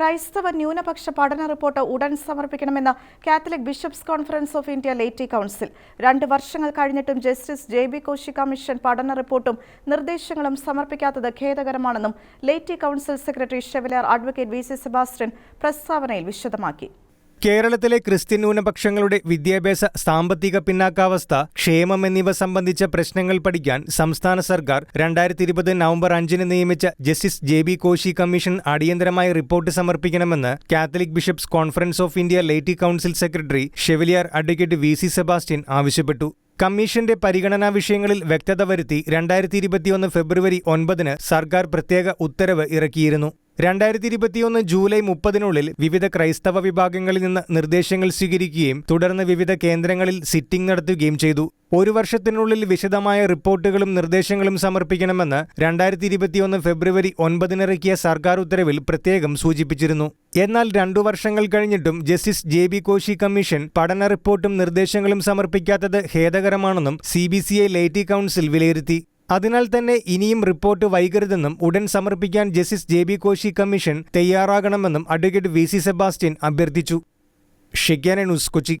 ക്രൈസ്തവ ന്യൂനപക്ഷ പഠന റിപ്പോർട്ട് ഉടൻ സമർപ്പിക്കണമെന്ന് Catholic bishops conference of India laity council. രണ്ട് വർഷങ്ങൾ കഴിഞ്ഞിട്ടും justice J B Koshy commission പഠന റിപ്പോർട്ടും നിർദ്ദേശങ്ങളും സമർപ്പിക്കാത്തത് ഖേദകരമാണെന്നും laity council secretary chevalier advocate V C Sebastian പ്രസ്താവനയിൽ വിശദമാക്കി. കേരളത്തിലെ ക്രിസ്ത്യൻ ന്യൂനപക്ഷങ്ങളുടെ വിദ്യാഭ്യാസ സാമ്പത്തിക പിന്നാക്കാവസ്ഥ ക്ഷേമം എന്നിവ സംബന്ധിച്ച പ്രശ്നങ്ങൾ പഠിക്കാൻ സംസ്ഥാന സർക്കാർ രണ്ടായിരത്തി ഇരുപത് നവംബർ അഞ്ചിന് നിയമിച്ച justice J B Koshy commission അടിയന്തരമായി report സമർപ്പിക്കണമെന്ന് Catholic bishops conference of India laity council secretary chevalier advocate V C Sebastian ആവശ്യപ്പെട്ടു. കമ്മീഷന്റെ പരിഗണനാ വിഷയങ്ങളിൽ വ്യക്തത വരുത്തി രണ്ടായിരത്തി ഇരുപത്തിയൊന്ന് ഫെബ്രുവരി ഒൻപതിന് സർക്കാർ പ്രത്യേക ഉത്തരവ് ഇറക്കിയിരുന്നു. രണ്ടായിരത്തി ഇരുപത്തിയൊന്ന് ജൂലൈ മുപ്പതിനുള്ളിൽ വിവിധ ക്രൈസ്തവ വിഭാഗങ്ങളിൽ നിന്ന് നിർദ്ദേശങ്ങൾ സ്വീകരിക്കുകയും തുടർന്ന് വിവിധ കേന്ദ്രങ്ങളിൽ സിറ്റിംഗ് നടത്തുകയും ചെയ്തു. ഒരു വർഷത്തിനുള്ളിൽ വിശദമായ റിപ്പോർട്ടുകളും നിർദ്ദേശങ്ങളും സമർപ്പിക്കണമെന്ന് രണ്ടായിരത്തി ഇരുപത്തിയൊന്ന് ഫെബ്രുവരി ഒൻപതിനിറക്കിയ സർക്കാർ ഉത്തരവിൽ പ്രത്യേകം സൂചിപ്പിച്ചിരുന്നു. എന്നാൽ രണ്ടു വർഷങ്ങൾ കഴിഞ്ഞിട്ടും justice J B Koshy commission പഠന റിപ്പോർട്ടും നിർദ്ദേശങ്ങളും സമർപ്പിക്കാത്തത് ഖേദകരമാണെന്നും C B C I laity council വിലയിരുത്തി. അതിനാൽ തന്നെ ഇനിയും റിപ്പോർട്ട് വൈകരുതെന്നും ഉടൻ സമർപ്പിക്കാൻ justice J B Koshy commission തയ്യാറാകണമെന്നും അഡ്വക്കേറ്റ് വി സി സെബാസ്റ്റ്യൻ അഭ്യർത്ഥിച്ചു. Shekinah news Kochi.